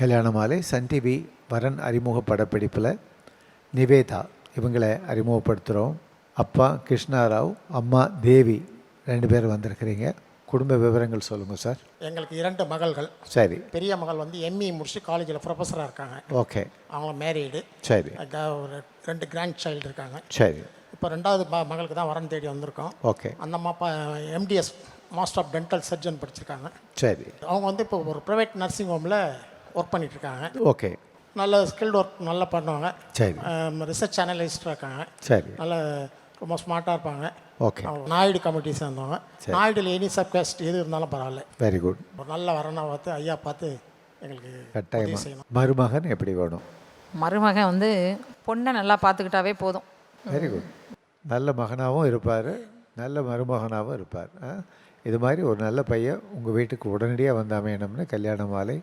கல்யாண Malai Sun TV வரன் அறிமுக படப்பிடிப்பில் நிவேதா இவங்களை அறிமுகப்படுத்துகிறோம் அப்பா கிருஷ்ணாராவ் அம்மா தேவி ரெண்டு பேர் வந்திருக்கிறீங்க. குடும்ப விவரங்கள் சொல்லுங்கள் சார். எங்களுக்கு இரண்டு மகள்கள். சரி. பெரிய மகள் வந்து எம்இ முடிச்சு காலேஜில் ப்ரொஃபஸராக இருக்காங்க. ஓகே. அவங்க மேரீடு சரி. ஒரு ரெண்டு கிராண்ட் சைல்டு இருக்காங்க. சரி. இப்போ ரெண்டாவது ம மகளுக்கு தான் வரன் தேடி வந்திருக்கோம். ஓகே. அந்த அம்மா அப்பா MDS master of dental surgeon படிச்சிருக்காங்க. சரி. அவங்க வந்து இப்போ ஒரு ப்ரைவேட் நர்சிங் ஹோமில் ஒர்க் பண்ணிட்டு இருக்காங்க ஓகே. நல்ல ஸ்கில்டு ஒர்க் நல்லா பண்ணுவாங்க. சரி. ரிசர்ச் அனலிஸ்டாக இருக்காங்க. சரி. நல்ல ரொம்ப ஸ்மார்ட்டாக இருப்பாங்க. ஓகே. நாயுடு கமிட்டி சேர்ந்தவங்க. நாயுடுல எனி சப்காஸ்ட் எது இருந்தாலும் பரவாயில்ல. வெரி குட் ஒரு நல்ல வரனா பார்த்து ஐயா பார்த்து எங்களுக்கு உதவி கட்டாயமாக செய்யணும். மருமகன் எப்படி வேணும்? மருமகன் வந்து பொண்ணை நல்லா பார்த்துக்கிட்டாவே போதும். வெரி குட் நல்ல மகனாகவும் இருப்பார். நல்ல மருமகனாகவும் இருப்பார்? இது மாதிரி ஒரு நல்ல பையன் உங்கள் வீட்டுக்கு உடனடியாக வந்து அமையணும்னு கல்யாண மாலை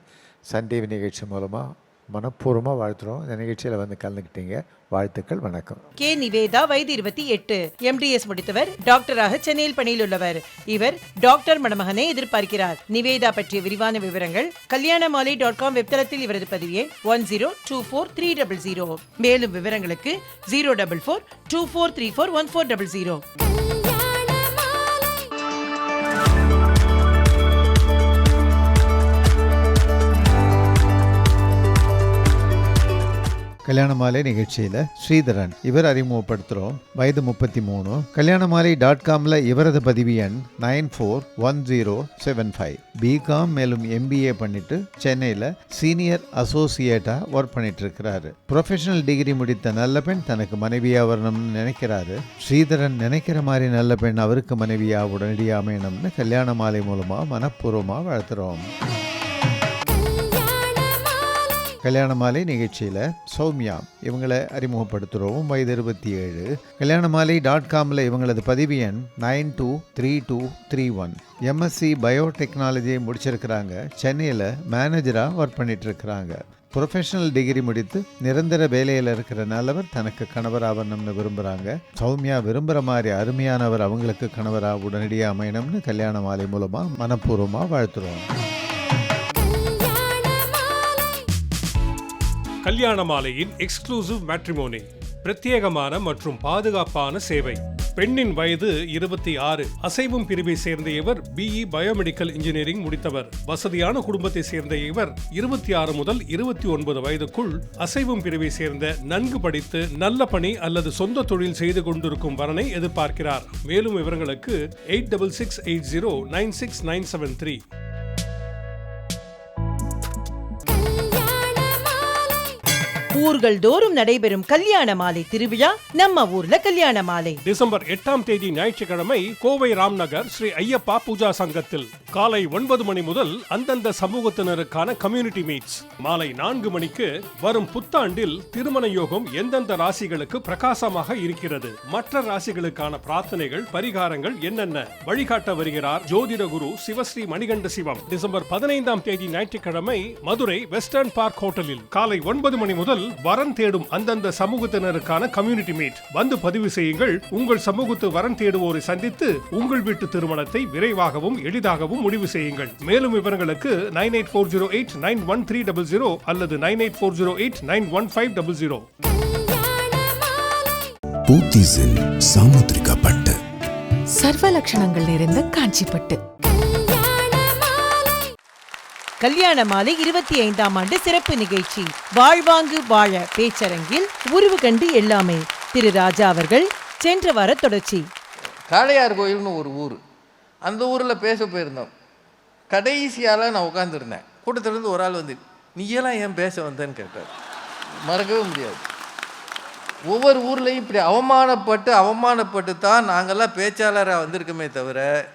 சன் டிவி நிகழ்ச்சி மூலமாக மனப்பூர்வமாக வாழ்த்துறோம். இந்த நிகழ்ச்சியில் வந்து கலந்துக்கிட்டீங்க. வாழ்த்துக்கள் வணக்கம். கே. நிவேதா வயது இருபத்தி எட்டு. எம்டிஎஸ் முடித்தவர் டாக்டராக சென்னையில் பணியில் உள்ளவர். இவர் டாக்டர் மணமகனை எதிர்பார்க்கிறார். நிவேதா பற்றிய விரிவான விவரங்கள் கல்யாண மாலை டாட் காம் வெப்தளத்தில் இவரது பதிவு one zero two four three double zero மேலும் விவரங்களுக்கு zero double four two four three four one four double zero Kalyana Malai நிகழ்ச்சியில் ஸ்ரீதரன் இவர் அறிமுகப்படுத்துகிறோம் வயது முப்பத்தி மூணு. கல்யாண மாலை டாட் காமில் இவரது பதிவு எண் nine four one zero seven five. BCom மேலும் எம்பிஏ பண்ணிட்டு சென்னையில் சீனியர் அசோசியேட்டாக ஒர்க் பண்ணிட்டு இருக்கிறாரு ப்ரொஃபஷனல் டிகிரி முடித்த நல்ல பெண் தனக்கு மனைவியாக வரணும்னு நினைக்கிறாரு. ஸ்ரீதரன் நினைக்கிற மாதிரி நல்ல பெண் அவருக்கு மனைவியாக உடனடியாக அமையணும்னு கல்யாண மாலை மூலமாக மனப்பூர்வமாக வளர்த்துறோம் கல்யாண மாலை நிகழ்ச்சியில் சௌமியா இவங்களை அறிமுகப்படுத்துகிறோம் வயது இருபத்தி ஏழு கல்யாண மாலை டாட் காமில் இவங்களது பதிவு எண் nine two three two three one. MSc பயோடெக்னாலஜியை முடிச்சிருக்கிறாங்க. சென்னையில் மேனேஜராக ஒர்க் பண்ணிகிட்ருக்கிறாங்க ப்ரொஃபஷனல் டிகிரி முடித்து நிரந்தர வேலையில் இருக்கிற நல்லவர் தனக்கு கணவர் ஆகணும்னு விரும்புகிறாங்க சௌமியா விரும்புகிற மாதிரி அருமையானவர் அவங்களுக்கு கணவராக உடனடியாக அமையணும்னு கல்யாண மாலை மூலமாக மனப்பூர்வமாக வாழ்த்துறோம். கல்யாண மாலையின் எக்ஸ்க்ளூசிவ் மேட்ரிமோனி பிரத்யேகமான மற்றும் பாதுகாப்பான சேவை. பெண்ணின் வயது இருபத்தி ஆறு. அசைவும் பிரிவை சேர்ந்த இவர் பிஇ பயோமெடிக்கல் இன்ஜினியரிங் முடித்தவர். வசதியான குடும்பத்தை சேர்ந்த இவர் இருபத்தி ஆறு முதல் இருபத்தி ஒன்பது வயதுக்குள் அசைவம் பிரிவை சேர்ந்த நன்கு படித்து நல்ல பணி அல்லது சொந்த தொழில் செய்து கொண்டிருக்கும் வரனை எதிர்பார்க்கிறார். மேலும் விவரங்களுக்கு eight double six eight zero nine six nine seven three. ஊர்கள் தோறும் நடைபெறும் கல்யாண மாலை திருவிழா நம்ம ஊர்ல கல்யாண மாலை. டிசம்பர் எட்டாம் தேதி ஞாயிற்றுக்கிழமை கோவை ராம்நகர் ஸ்ரீ ஐயப்பா பூஜா சங்கத்தில் காலை ஒன்பது மணி முதல் அந்தந்த சமூகத்தினருக்கான கம்யூனிட்டி மீட்ஸ் மாலை நான்கு மணிக்கு வரும் புத்தாண்டில் திருமண யோகம் எந்தெந்த ராசிகளுக்கு பிரகாசமாக இருக்கிறது? மற்ற ராசிகளுக்கான பிரார்த்தனைகள் பரிகாரங்கள் என்னென்ன? வழிகாட்ட வருகிறார் ஜோதிட குரு சிவஸ்ரீ மணிகண்ட சிவம். டிசம்பர் பதினைந்தாம் தேதி ஞாயிற்றுக்கிழமை மதுரை வெஸ்டர்ன் பார்க் ஹோட்டலில் காலை ஒன்பது மணி முதல் வரன் தேடும் அந்தந்த சமூகத்தினருக்கான கம்யூனிட்டி மீட் வந்து பதிவு செய்யுங்கள். உங்கள் சமூகத்து வரன் தேடுவோரை சந்தித்து உங்கள் வீட்டு திருமணத்தை விரைவாகவும் எளிதாகவும் முடிவு செய்யுங்கள். மேலும் விவரங்களுக்கு nine eight four zero eight nine one three double zero அல்லது nine eight four zero eight nine one five double zero போத்தீஸில் Samudrika Pattu. சர்வ லட்சணங்கள் நிறைந்த காஞ்சிப்பட்டு. கல்யாண மாலை கல்யாண மாலை இருபத்தி ஐந்தாம் ஆண்டு சிறப்பு நிகழ்ச்சி. வாழ்வாங்கு வாழ பேச்சரங்கில் உருவு கண்டு எல்லாமே. திரு ராஜா அவர்கள் சென்ற வார தொடர்ச்சி. காளையார் கோயில்னு ஒரு ஊர். அந்த ஊரில் பேச போயிருந்தோம். கடைசியால் நான் உட்காந்துருந்தேன் கூட்டத்திலேருந்து ஒரு ஆள் வந்து நீயெல்லாம் ஏன் பேச வந்தேன்னு கேட்டார். மறக்கவே முடியாது. ஒவ்வொரு ஊர்லேயும் இப்படி அவமானப்பட்டு அவமானப்பட்டு தான் நாங்கள்லாம் பேச்சாளராக வந்திருக்கோமே தவிர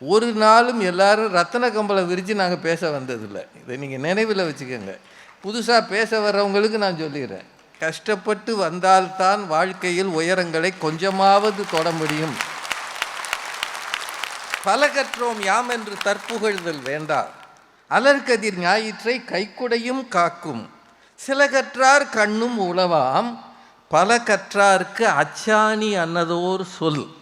ஒரு நாளும் எல்லாரும் ரத்தன கம்பளை விரித்து நாங்கள் பேச வந்ததில்லை. இதை நீங்கள் நினைவில் வச்சுக்கோங்க. புதுசாக பேச வர்றவங்களுக்கு நான் சொல்லிடுறேன். கஷ்டப்பட்டு வந்தால்தான் வாழ்க்கையில் உயரங்களை கொஞ்சமாவது தொட முடியும். பல கற்றோம் யாம் என்று தற்புகழ்தல் வேண்டாம். அலர்கதிர் ஞாயிற்றை கைக்குடையும் காக்கும். சில கற்றார் கண்ணும் உளவாம். பல கற்றார்க்கு அச்சாணி அன்னதோர் சொல்.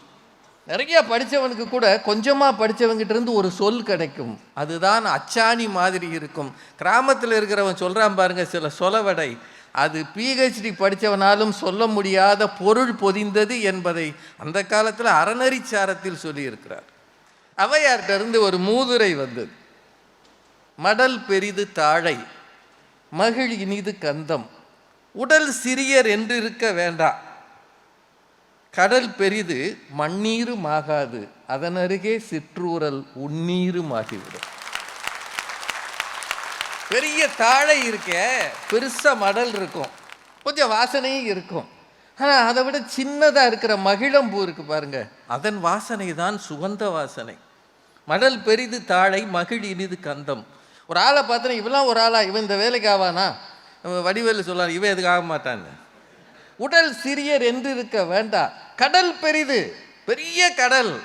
நிறையா படித்தவனுக்கு கூட கொஞ்சமாக படித்தவங்கிட்டருந்து ஒரு சொல் கிடைக்கும். அதுதான் அச்சாணி மாதிரி இருக்கும். கிராமத்தில் இருக்கிறவன் சொல்கிறான் பாருங்கள் சில சொலவடை. அது பிஹெச்டி படித்தவனாலும் சொல்ல முடியாத பொருள் பொதிந்தது என்பதை அந்த காலத்தில் அறநெறிச்சாரத்தில் சொல்லியிருக்கிறார். அவையார்கிட்ட இருந்து ஒரு மூதுரை வந்தது. மடல் பெரிது தாழை மகிழ் இனிது கந்தம். உடல் சிறியர் என்றிருக்க வேண்டாம். கடல் பெரிது மண்ணீரும் ஆகாது. அதன் அருகே சிற்றூரல் உண்ணீரும் ஆகிவிடும். பெரிய தாழை இருக்கே பெருசாக மடல் இருக்கும். கொஞ்சம் வாசனையும் இருக்கும். ஆனால் அதை விட சின்னதாக இருக்கிற மகிழம்பூ இருக்கு பாருங்க. அதன் வாசனை தான் சுகந்த வாசனை. மடல் பெரிது தாழை மகிழ் இனிது கந்தம். ஒரு ஆளை பார்த்தனா இவெல்லாம் ஒரு ஆளா இவன் இந்த வேலைக்கு ஆவானா? வடிவேலு சொல்லலாம் இவன் எதுக்கு ஆக மாட்டான்னு உடல் சிறியர் என்று இருக்க வேண்டாம். கடல் பெரிது. பெரிய கடல்.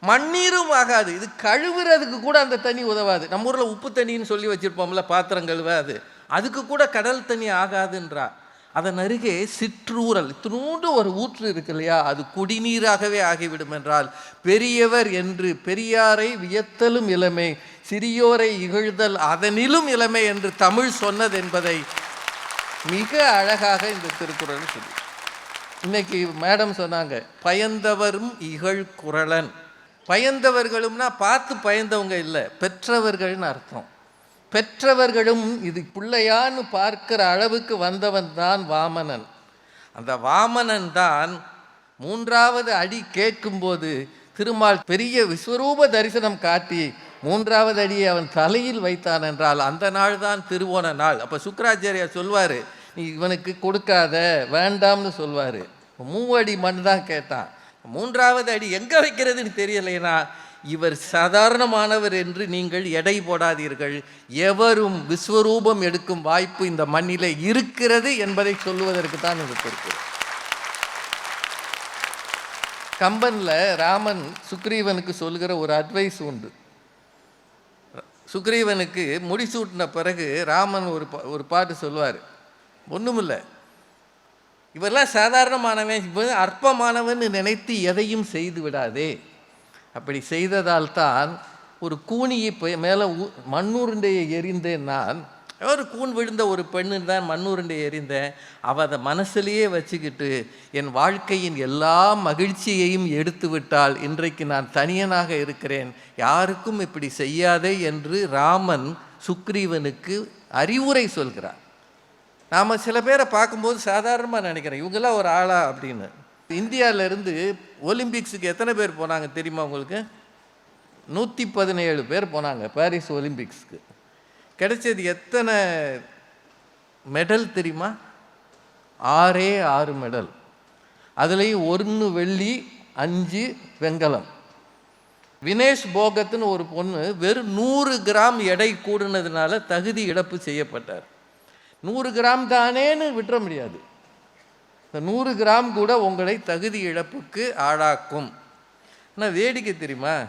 மண்ணீரும் ஆகாது. இது கழுவுறதுக்கு கூட அந்த தண்ணி உதவாது. நம்ம ஊரில் உப்பு தண்ணின்னு சொல்லி வச்சுருப்போம்ல பாத்திரம் கழுவ அது அதுக்கு கூட கடல் தண்ணி ஆகாதுன்றா. அதன் அருகே சிற்றூரல். இத்தினூண்டு ஒரு ஊற்று இருக்கு இல்லையா? அது குடிநீராகவே ஆகிவிடும் என்றால் பெரியவர் என்று பெரியாரை வியத்தலும் இளமை சிறியோரை இகழ்தல் அதனிலும் இளமை என்று தமிழ் சொன்னது என்பதை மிக அழகாக இந்த திருக்குறள் சொல்லி. இன்னைக்கு மேடம் சொன்னாங்க பயந்தவரும் இகழ் குரலன் பயந்தவர்களும்னா பார்த்து பயந்தவங்க இல்லை பெற்றவர்கள்னு அர்த்தம். பெற்றவர்களும் இது பிள்ளையான்னு பார்க்கிற அளவுக்கு வந்தவன் தான் வாமனன். அந்த வாமனன் தான் மூன்றாவது அடி கேட்கும்போது திருமால் பெரிய விஸ்வரூப தரிசனம் காட்டி மூன்றாவது அடியை அவன் தலையில் வைத்தான் என்றால் அந்த நாள் தான் திருவோண நாள். அப்போ சுக்கராச்சாரியா சொல்வார் நீ இவனுக்கு கொடுக்காத வேண்டாம்னு சொல்வார். மூவடி மண் தான் கேட்டான். மூன்றாவது அடி எங்கே வைக்கிறதுன்னு தெரியலைனா இவர் சாதாரணமானவர் என்று நீங்கள் எடை போடாதீர்கள். எவரும் விஸ்வரூபம் எடுக்கும் வாய்ப்பு இந்த மண்ணில் இருக்கிறது என்பதை சொல்லுவதற்கு தான் இது பொறுப்பு. கம்பனில் ராமன் சுக்ரீவனுக்கு சொல்கிற ஒரு அட்வைஸ் உண்டு. சுக்ரீவனுக்கு முடிசூட்டின பிறகு ராமன் ஒரு பா- ஒரு பாட்டு சொல்லுவார். ஒன்றுமில்லை இவரெல்லாம் சாதாரணமானவன் இவன் அற்பமானவன் நினைத்து எதையும் செய்து விடாதே. அப்படி செய்ததால் தான் ஒரு கூனியை மேலே மண்ணுருண்டையை எரிந்தேன் நான். ஒரு கூன் விழுந்த ஒரு பெண்ணு தான் மண்ணுருண்டை எறிந்தேன். அவள் அதை மனசுலேயே வச்சுக்கிட்டு என் வாழ்க்கையின் எல்லா மகிழ்ச்சியையும் எடுத்து விட்டால் இன்றைக்கு நான் தனியனாக இருக்கிறேன். யாருக்கும் இப்படி செய்யாதே என்று ராமன் சுக்ரீவனுக்கு அறிவுரை சொல்கிறார். நாம் சில பேரை பார்க்கும்போது சாதாரணமாக நினைக்கிறேன் இவங்கெல்லாம் ஒரு ஆளா? அப்படின்னு. இந்தியாவிலேருந்து ஒலிம்பிக்ஸுக்கு எத்தனை பேர் போனாங்க தெரியுமா உங்களுக்கு? நூற்றி பதினேழு பேர் போனாங்க பாரிஸ் ஒலிம்பிக்ஸ்க்கு. கிடைச்சது எத்தனை மெடல் தெரியுமா? ஆறே ஆறு மெடல். அதுலேயும் ஒன்று வெள்ளி அஞ்சு வெங்கலம். வினேஷ் போகத்துன்னு ஒரு பொண்ணு வெறும் நூறு கிராம் எடை கூடுனதுனால தகுதி இழப்பு செய்யப்பட்டார். நூறு கிராம் தானேன்னு விட்டுற முடியாது. இந்த நூறு கிராம் கூட உங்களை தகுதி இழப்புக்கு ஆளாக்கும். ஆனால் வேடிக்கை தெரியுமா?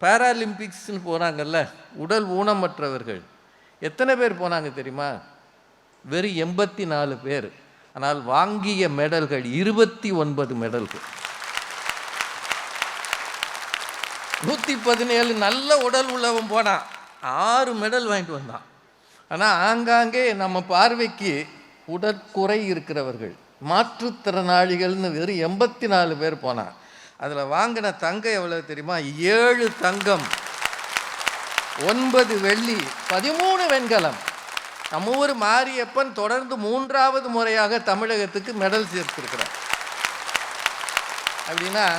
பாராலிம்பிக்ஸ்னு போனாங்கல்ல உடல் ஊனமற்றவர்கள். எத்தனை பேர் போனாங்க தெரியுமா? வெறும் எண்பத்தி நாலு பேர். ஆனால் வாங்கிய மெடல்கள் இருபத்தி ஒன்பது மெடல்கள். நூற்றி பதினேழு நல்ல உடல் உள்ளவன் போனான். ஆறு மெடல் வாங்கிட்டு வந்தான். ஆனால் ஆங்காங்கே நம்ம பார்வைக்கு உடற்குறை இருக்கிறவர்கள் மாற்றுத்திறனாளிகள்னு வெறும் எண்பத்தி நாலு பேர் போனான். அதில் வாங்கின தங்கம் எவ்வளோ தெரியுமா? ஏழு தங்கம். ஒன்பது வெள்ளி பதிமூணு வெண்கலம். நம்ம ஊர் மாரியப்பன் தொடர்ந்து மூன்றாவது முறையாக தமிழகத்துக்கு மெடல் சேர்த்திருக்கிறார். அப்படின்னா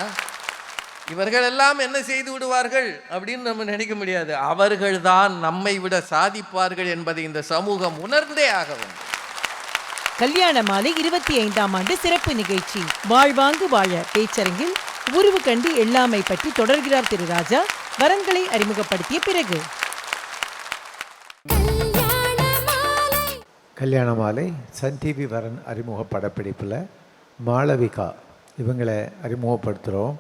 இவர்கள் எல்லாம் என்ன செய்து விடுவார்கள் அப்படின்னு நம்ம நினைக்க முடியாது. அவர்கள்தான் நம்மை விட சாதிப்பார்கள் என்பதை இந்த சமூகம் உணர்ந்தே ஆக வேண்டும். கல்யாண மாலை இருபத்தி ஐந்தாம் ஆண்டு சிறப்பு நிகழ்ச்சி. வாழ்வாங்கு வாழ பேச்சரங்கில் உருவு கண்டு எல்லாமை பற்றி தொடர்கிறார் திரு ராஜா. வரன்களை அறிமுகப்படுத்திய பிறகு. கல்யாண மாலை கல்யாண மாலை சன் டிவி வரன் அறிமுக படப்பிடிப்பில் மாளவிகா. இவங்களை அறிமுகப்படுத்துகிறோம்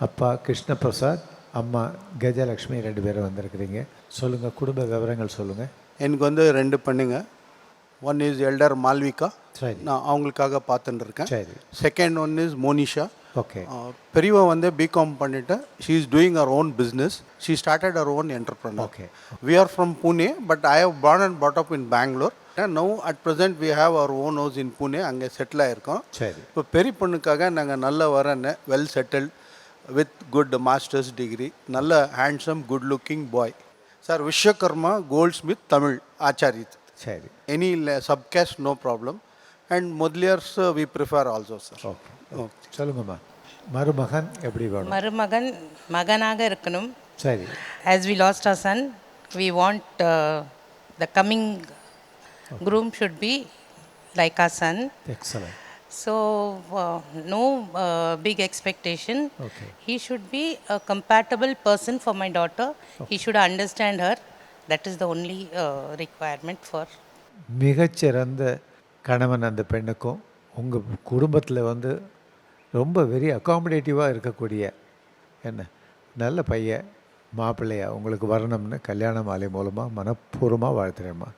அப்பா கிருஷ்ணபிரசாத் அம்மா கஜலக்ஷ்மி ரெண்டு பேரும் வந்திருக்கிறீங்க. சொல்லுங்கள் குடும்ப விவரங்கள் சொல்லுங்கள் எனக்கு வந்து ரெண்டு பொண்ணுங்க. ஒன் இஸ் எல்டர் மால்விகா சரி. நான் அவங்களுக்காக பார்த்துட்டு இருக்கேன். சரி. Second one is Monisha. Okay. பெரியவ வந்து பிகாம் பண்ணிட்டு she is doing our own business she started our own entrepreneur Okay. We are from Pune but I have born and bought up in Bangalore no at present we have our own house in Pune அங்கே settle ஆயிருக்கோம். சரி. இப்போ பெரிய பொண்ணுக்காக நாங்கள் நல்ல வரன்னு well settled with good masters degree நல்ல handsome good looking boy sir Vishwakarma goldsmith Tamil ஆச்சாரித் சரி any subcaste no problem and Mudaliars we prefer also sir okay சொல்லுங்கம்மா மருமகன் எப்படி வேணும் மருமகன் மகனாக இருக்கணும் சரி as we lost our son we want the coming groom should be like our son excellent so uh, no uh, big expectation Okay. he should be a compatible person for my daughter he should understand her that is the only uh, requirement for மிகச்சிறந்த கணவன் அந்த பெண்ணுக்கும் உங்கள் குடும்பத்தில் வந்து ரொம்ப very அகாமடேட்டிவாக இருக்கக்கூடிய என்ன? நல்ல பையன் மாப்பிள்ளையா உங்களுக்கு வரணும்னு கல்யாண மாலை மூலமாக மனப்பூர்வமாக வாழ்த்துறேம்மா.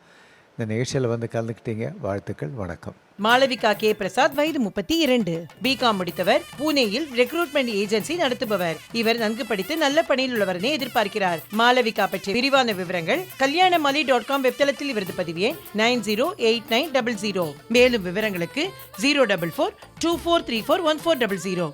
இந்த நிகழ்ச்சியில் வந்து கலந்துக்கிட்டீங்க. வாழ்த்துக்கள் வணக்கம். மாளவிகா கே. பிரசாத் வயது முப்பத்தி இரண்டு. பிகாம் முடித்தவர் பூனேயில் ரெக்ரூட்மெண்ட் ஏஜென்சி நடத்துபவர். இவர் நன்கு படித்து நல்ல பணியில் உள்ளவரனே எதிர்பார்க்கிறார். மாளவிகா பற்றிய விரிவான விவரங்கள் கல்யாணமாலி டாட் காம் வெப்தளத்தில் இவரது பதிவே nine zero eight nine double zero. மேலும் விவரங்களுக்கு zero double four two four three four one four double zero.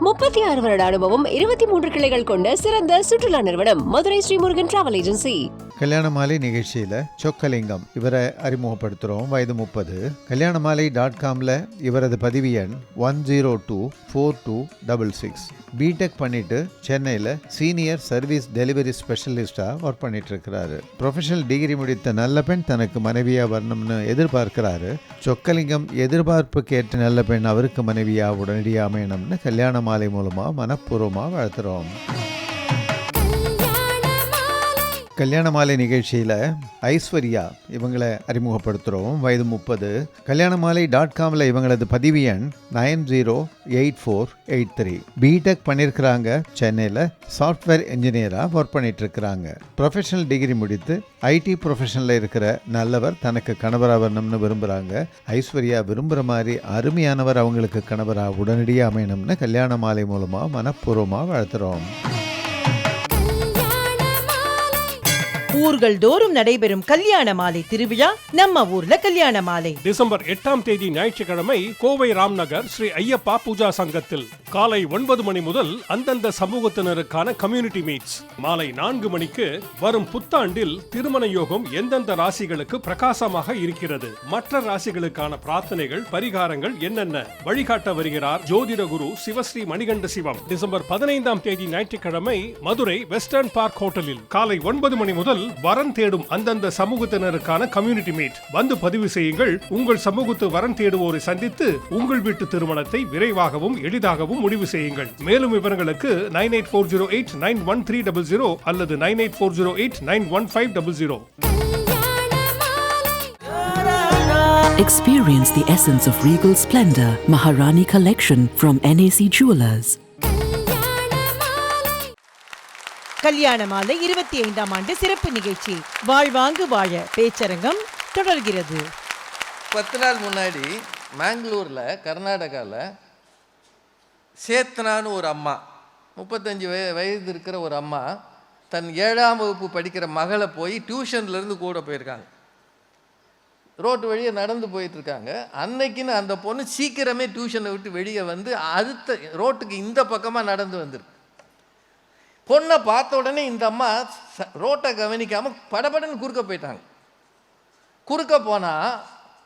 முப்பத்தி ஆறு வருட அனுபவம் இருபத்தி மூன்று கிளைகள் கொண்ட சிறந்த சுற்றுலா நிறுவனம் மதுரை ஸ்ரீமுருகன் டிராவல் ஏஜென்சி கல்யாண மாலை நிகழ்ச்சியில் சொக்கலிங்கம் இவரை அறிமுகப்படுத்துகிறோம் வயது முப்பது. கல்யாண மாலை டாட் காமில் இவரது பதிவு எண் one zero two four two double six BTech பண்ணிட்டு சென்னையில் சீனியர் சர்வீஸ் டெலிவரி ஸ்பெஷலிஸ்டாக ஒர்க் பண்ணிட்டு இருக்கிறாரு. ப்ரொஃபஷனல் டிகிரி முடித்த நல்ல பெண் தனக்கு மனைவியாக வரணும்னு எதிர்பார்க்கிறாரு. சொக்கலிங்கம் எதிர்பார்ப்புக்கு ஏற்ற நல்ல பெண் அவருக்கு மனைவியாக உடனடியாக அமையணும்னு கல்யாண மாலை மூலமாக மனப்பூர்வமாக வாழ்த்துறோம். கல்யாண மாலை நிகழ்ச்சியில் ஐஸ்வர்யா இவங்களை அறிமுகப்படுத்துகிறோம் வயது முப்பது. கல்யாண மாலை டாட் காமில் இவங்களது பதிவு எண் nine zero eight four eight three. BTech பண்ணியிருக்கிறாங்க சென்னையில் சாஃப்ட்வேர் இன்ஜினியராக ஒர்க் பண்ணிகிட்ருக்கிறாங்க ப்ரொஃபஷனல் டிகிரி முடித்து ஐடி ப்ரொஃபஷனில் இருக்கிற நல்லவர் தனக்கு கணவராக வரணும்னு விரும்புகிறாங்க ஐஸ்வர்யா விரும்புகிற மாதிரி அருமையானவர் அவங்களுக்கு கணவராக உடனடியாக அமையணும்னு கல்யாண மாலை மூலமாக மனப்பூர்வமாக வளர்த்துறோம் ஊர்கள் தோறும் நடைபெறும் கல்யாண மாலை திருவிழா நம்ம ஊர்ல கல்யாண மாலை. டிசம்பர் எட்டாம் தேதி ஞாயிற்றுக்கிழமை கோவை ராம்நகர் ஸ்ரீ ஐயப்பா பூஜா சங்கத்தில் காலை ஒன்பது மணி முதல் அந்தந்த சமூகத்தினருக்கான கம்யூனிட்டி மீட்ஸ் மாலை நான்கு மணிக்கு வரும் புத்தாண்டில் திருமண யோகம் எந்தெந்த ராசிகளுக்கு பிரகாசமாக இருக்கிறது? மற்ற ராசிகளுக்கான பிரார்த்தனைகள் பரிகாரங்கள் என்னென்ன? வழிகாட்ட வருகிறார் ஜோதிட குரு சிவஸ்ரீ மணிகண்ட சிவம். டிசம்பர் பதினைந்தாம் தேதி ஞாயிற்றுக்கிழமை மதுரை வெஸ்டர்ன் பார்க் ஹோட்டலில் காலை ஒன்பது மணி முதல் வரன் தேடும் அந்தந்த சமூகத்தினருக்கான கம்யூனிட்டி மீட் வந்து பதிவு செய்யுங்கள் உங்கள் சமூகத்து வரன் தேடுவோரை சந்தித்து உங்கள் வீட்டு திருமணத்தை விரைவாகவும் எளிதாகவும் முடிவு செய்யுங்கள் மேலும் விவரங்களுக்கு nine eight four zero eight nine one three double zero அல்லது nine eight four zero eight nine one five double zero Experience the essence of regal splendor. Maharani Collection from NAC Jewelers. கல்யாண மாலை இருபத்தி ஐந்தாம் ஆண்டு சிறப்பு நிகழ்ச்சி. வாழ்வாங்கு வாழ பேச்சரங்கம் தொடர்கிறது. பத்து நாள் முன்னாடி மேங்களூரில் கர்நாடகாவில் சேத்னான்னு ஒரு அம்மா முப்பத்தஞ்சு வய வயது இருக்கிற ஒரு அம்மா தன் ஏழாம் வகுப்பு படிக்கிற மகளை போய் டியூஷன்லேருந்து கூட போயிருக்காங்க. ரோட்டு வழியே நடந்து போயிட்டுருக்காங்க அன்னைக்குன்னு அந்த பொண்ணு சீக்கிரமே டியூஷனை விட்டு வெளியே வந்து அடுத்த ரோட்டுக்கு இந்த பக்கமாக நடந்து வந்திருக்கு. பொண்ணை பார்த்த உடனே இந்த அம்மா ச- ரோட்டை கவனிக்காமல் படபடன்னு குறுக்க போயிட்டாங்க. குறுக்க போனால்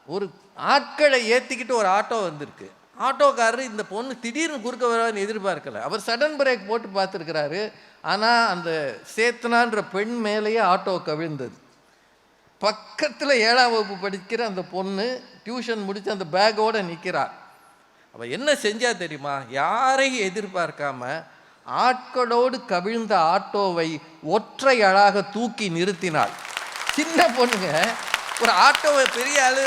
ஒரு ஆட்களை ஏற்றிக்கிட்டு ஒரு ஆட்டோ வந்திருக்கு. ஆட்டோக்காரர் இந்த பொண்ணு திடீர்னு குறுக்க வருவார்னு எதிர்பார்க்கல. அவர் சடன் பிரேக் போட்டு பார்த்துருக்கிறாரு. ஆனால் அந்த சேத்தனான்ற பெண் மேலேயே ஆட்டோ கவிழ்ந்தது. பக்கத்தில் ஏழாம் வகுப்பு படிக்கிற அந்த பொண்ணு டியூஷன் முடித்து அந்த பேக்கோடு நிற்கிறாள் அவள் என்ன செஞ்சா தெரியுமா? யாரையும் எதிர்பார்க்காம ஆட்களோடு கவிழ்ந்த ஆட்டோவை ஒற்றை அழாக தூக்கி நிறுத்தினாள். சின்ன பொண்ணுங்க ஒரு ஆட்டோவை பெரிய ஆளு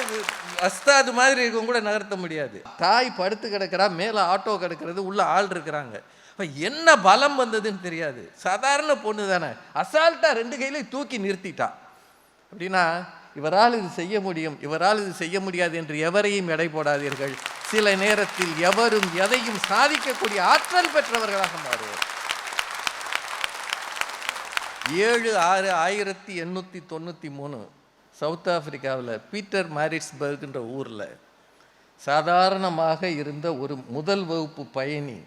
அஸ்தாது மாதிரி இருக்கும் கூட நகர்த்த முடியாது. தாய் படுத்து கிடக்கிறா மேலே ஆட்டோ கிடக்கிறது உள்ள ஆள் இருக்கிறாங்க. இப்போ என்ன பலம் வந்ததுன்னு தெரியாது. சாதாரண பொண்ணு தானே. அசால்ட்டாக ரெண்டு கையிலையும் தூக்கி நிறுத்திட்டா. அப்படின்னா இவரால் இது செய்ய முடியும் இவரால் இது செய்ய முடியாது என்று எவரையும் எடை போடாதீர்கள். சில நேரத்தில் எவரும் எதையும் சாதிக்கக்கூடிய ஆற்றல் பெற்றவர்களாக மாறுவோம் ஏழு ஆறு ஆயிரத்தி எண்ணூற்றி தொண்ணூற்றி மூணு சவுத் ஆப்பிரிக்காவில் பீட்டர் மாரிட்ஸ்பர்க்ன்ற ஊரில் சாதாரணமாக இருந்த ஒரு முதல் வகுப்பு பயணி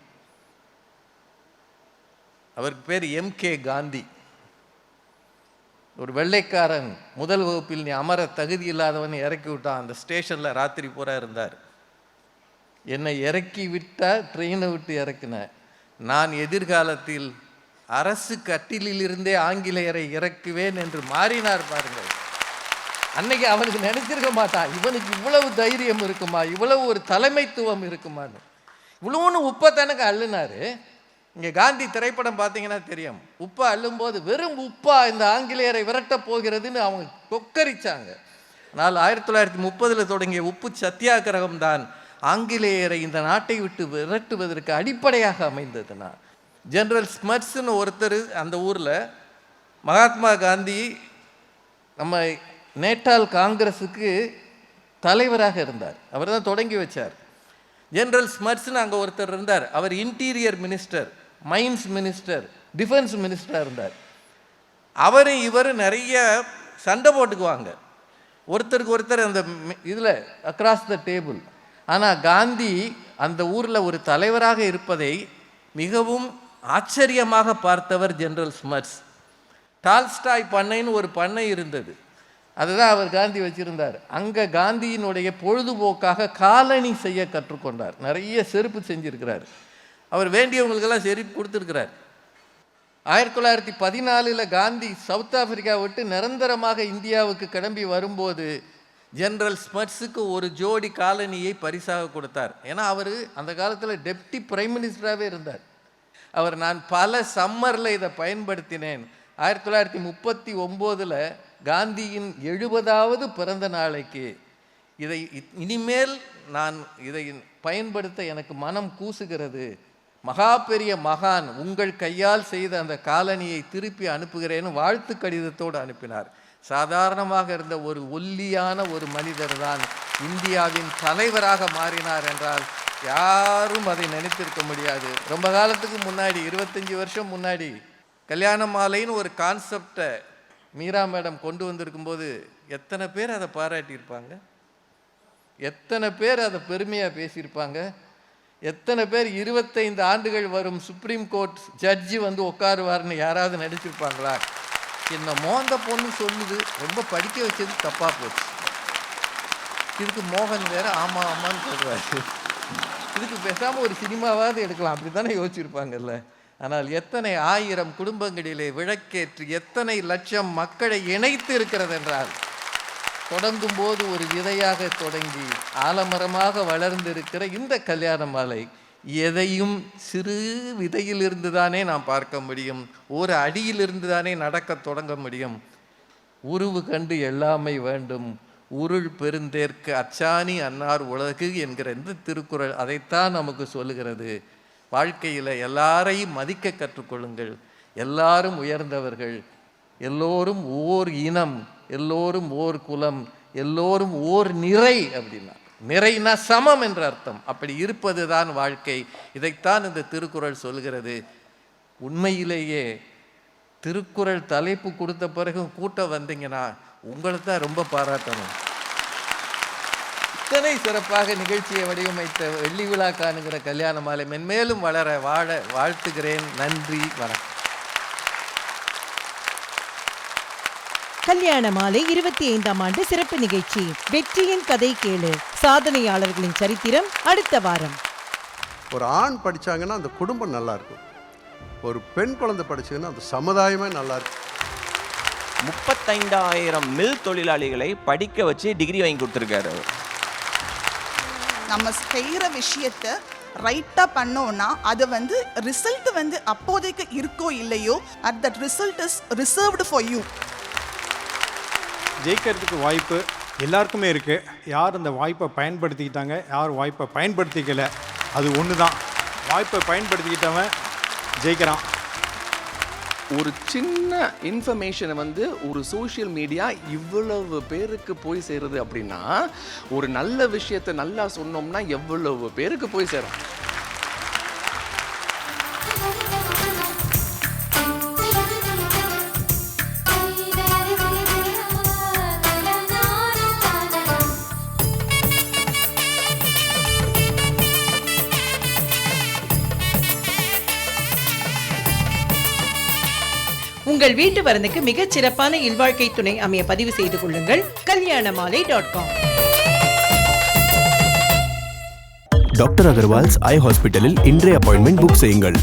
அவருக்கு பேர் எம் கே காந்தி. ஒரு வெள்ளைக்காரன் முதல் வகுப்பில் நீ அமர தகுதி இல்லாதவன் இறக்கி விட்டான். அந்த ஸ்டேஷனில் ராத்திரி பூரா இருந்தார். என்னை இறக்கி விட்டால் ட்ரெயினை விட்டு இறக்கினேன் நான் எதிர்காலத்தில் அரசு கட்டிலிருந்தே ஆங்கிலேயரை இறக்குவேன் என்று மாறினார் பாருங்கள். அன்னைக்கு அவனுக்கு நினைச்சிருக்க மாட்டான் இவனுக்கு இவ்வளவு தைரியம் இருக்குமா? இவ்வளவு ஒரு தலைமைத்துவம் இருக்குமான்னு இவ்வளோன்னு உப்பை தனக்கு அள்ளுனாரு. இங்கே காந்தி திரைப்படம் பார்த்தீங்கன்னா தெரியும். உப்பை அள்ளும்போது வெறும் உப்பா இந்த ஆங்கிலேயரை விரட்டப் போகிறதுன்னு அவங்க கொக்கரிச்சாங்க. ஆனால் ஆயிரத்தி தொள்ளாயிரத்தி முப்பதில் தொடங்கிய உப்பு சத்தியாகிரகம் தான் ஆங்கிலேயரை இந்த நாட்டை விட்டு விரட்டுவதற்கு அடிப்படையாக அமைந்ததுனா ஜெனரல் ஸ்மர்ஸ்னு ஒருத்தர் அந்த ஊரில் மகாத்மா காந்தி நம்ம நேட்டால் காங்கிரஸுக்கு தலைவராக இருந்தார். அவர் தான் தொடங்கி வச்சார். ஜெனரல் ஸ்மர்ஸ்னு அங்கே ஒருத்தர் இருந்தார். அவர் interior minister mines minister defence மினிஸ்டராக இருந்தார். அவர் இவர் நிறைய சண்டை போட்டுக்குவாங்க. ஒருத்தருக்கு ஒருத்தர் அந்த இதில் அக்ராஸ் த டேபிள் ஆனால் காந்தி அந்த ஊரில் ஒரு தலைவராக இருப்பதை மிகவும் ஆச்சரியமாக பார்த்தவர் ஜெனரல் ஸ்மர்ஸ் டால்ஸ்டாய் பண்ணைன்னு ஒரு பண்ணை இருந்தது. அதுதான் அவர் காந்தி வச்சுருந்தார். அங்கே காந்தியினுடைய பொழுதுபோக்காக காலணி செய்ய கற்றுக்கொண்டார். நிறைய செருப்பு செஞ்சுருக்கிறார். அவர் வேண்டியவங்களுக்கெல்லாம் செருப்பு கொடுத்துருக்கிறார். ஆயிரத்தி தொள்ளாயிரத்தி பதினாலில் காந்தி சவுத் ஆப்பிரிக்கா விட்டு நிரந்தரமாக இந்தியாவுக்கு கிளம்பி வரும்போது ஜெனரல் ஸ்மர்ட்ஸுக்கு ஒரு ஜோடி காலனியை பரிசாக கொடுத்தார். ஏன்னா அவர் அந்த காலத்தில் டெப்டி பிரைம் மினிஸ்டராகவே இருந்தார். அவர் நான் பல சம்மரில் இதை பயன்படுத்தினேன். ஆயிரத்தி தொள்ளாயிரத்தி முப்பத்தி ஒம்போதில் காந்தியின் எழுபதாவது பிறந்த நாளைக்கு. இதை இனிமேல் நான் இதை பயன்படுத்த எனக்கு மனம் கூசுகிறது. மகா பெரிய மகான் உங்கள் கையால் செய்த அந்த காலனியை திருப்பி அனுப்புகிறேன்னு வாழ்த்து கடிதத்தோடு அனுப்பினார். சாதாரணமாக இருந்த ஒரு ஒல்லியான ஒரு மனிதர் தான் இந்தியாவின் தலைவராக மாறினார் என்றால் யாரும் அதை நினைத்திருக்க முடியாது. ரொம்ப காலத்துக்கு முன்னாடி இருபத்தஞ்சி வருஷம் முன்னாடி கல்யாண மாலைன்னு ஒரு கான்செப்டை மீரா மேடம் கொண்டு வந்திருக்கும்போது எத்தனை பேர் அதை பாராட்டியிருப்பாங்க? எத்தனை பேர் அதை பெருமையாக பேசியிருப்பாங்க? எத்தனை பேர் இருபத்தைந்து ஆண்டுகள் வரும் சுப்ரீம் கோர்ட் ஜட்ஜி வந்து உட்காருவார்னு யாராவது நடிச்சிருப்பாங்களா? என்ன மோந்த பொண்ணு சொல்லுது ரொம்ப படிக்க வச்சது தப்பாக போச்சு. இதுக்கு மோகன் வேற ஆமாம் ஆமான்னு சொல்கிறாரு இதுக்கு பேசாமல் ஒரு சினிமாவாவது எடுக்கலாம் அப்படி தானே யோசிச்சிருப்பாங்கல்ல. ஆனால் எத்தனை ஆயிரம் குடும்பங்களிலே விளக்கேற்று எத்தனை லட்சம் மக்களை இணைத்து இருக்கிறது என்றால் தொடங்கும் போது ஒரு விதையாக தொடங்கி ஆலமரமாக வளர்ந்திருக்கிற இந்த கல்யாண மாலை எதையும் சிறு விதையிலிருந்து தானே நாம் பார்க்க முடியும்? ஒரு அடியிலிருந்து தானே நடக்க தொடங்க முடியும்? உருவு கண்டு எல்லாமை வேண்டும். உருள் பெருந்தேற்கு அச்சாணி அன்னார் உலகு என்கிற இந்த திருக்குறள் அதைத்தான் நமக்கு சொல்லுகிறது. வாழ்க்கையில் எல்லாரையும் மதிக்க கற்றுக்கொள்ளுங்கள். எல்லாரும் உயர்ந்தவர்கள். எல்லோரும் ஓர் இனம். எல்லோரும் ஓர் குலம். எல்லோரும் ஓர் நிறை அப்படின்னா. நிறைனா சமம் என்ற அர்த்தம். அப்படி இருப்பது தான் வாழ்க்கை. இதைத்தான் இந்த திருக்குறள் சொல்கிறது. உண்மையிலேயே திருக்குறள் தலைப்பு கொடுத்த பிறகு கூட்டம் வந்தீங்கன்னா உங்களை தான் ரொம்ப பாராட்டணும். இத்தனை சிறப்பாக நிகழ்ச்சியை வடிவமைத்த வெள்ளி விழா காணுகிற கல்யாண மாலை மென்மேலும் வளர வாழ வாழ்த்துகிறேன். நன்றி. வணக்கம். கல்யாண மாலை இருபத்தி ஐந்தாம் ஆண்டு சிறப்பு நிகழ்ச்சி. வெற்றியின் கதை கேளு. சாதனையாளர்களின் சரித்திரம் அடுத்த வாரம். ஒரு ஆண் படிச்சாங்கன்னா அந்த குடும்பம் நல்லா இருக்கும் ஒரு பெண் குழந்தை படிச்சதுன்னா அந்த சமுதாயமே நல்லா இருக்கும் முப்பத்தைந்தாயிரம் மில் தொழிலாளிகளை படிக்க வச்சு டிகிரி வாங்கி கொடுத்துருக்காரு அவர். நம்ம செய்கிற விஷயத்த ரைட்டாக பண்ணோம்னா அது வந்து ரிசல்ட் வந்து அப்போதைக்கு இருக்கோ இல்லையோ at that result is reserved for you ஜெயிக்கிறதுக்கு வாய்ப்பு எல்லாருக்குமே இருக்குது யார் அந்த வாய்ப்பை பயன்படுத்திக்கிட்டாங்க யார் வாய்ப்பை பயன்படுத்திக்கல அது ஒன்று தான் வாய்ப்பை பயன்படுத்திக்கிட்டவன் ஜெயிக்கிறான். ஒரு சின்ன இன்ஃபர்மேஷனை வந்து ஒரு சோஷியல் மீடியா இவ்வளவு பேருக்கு போய் சேருது அப்படின்னா ஒரு நல்ல விஷயத்தை நல்லா சொன்னோம்னா எவ்வளவு பேருக்கு போய் சேரும்? உங்கள் வீட்டு வரனுக்கு மிகச் சிறப்பான இல்வாழ்க்கை துணை அமைய பதிவு செய்து கொள்ளுங்கள். Kalyana Malai dot com doctor Agarwals eye ஹாஸ்பிட்டலில் இன்றைய அப்பாயின்மெண்ட் புக் செய்யுங்கள்.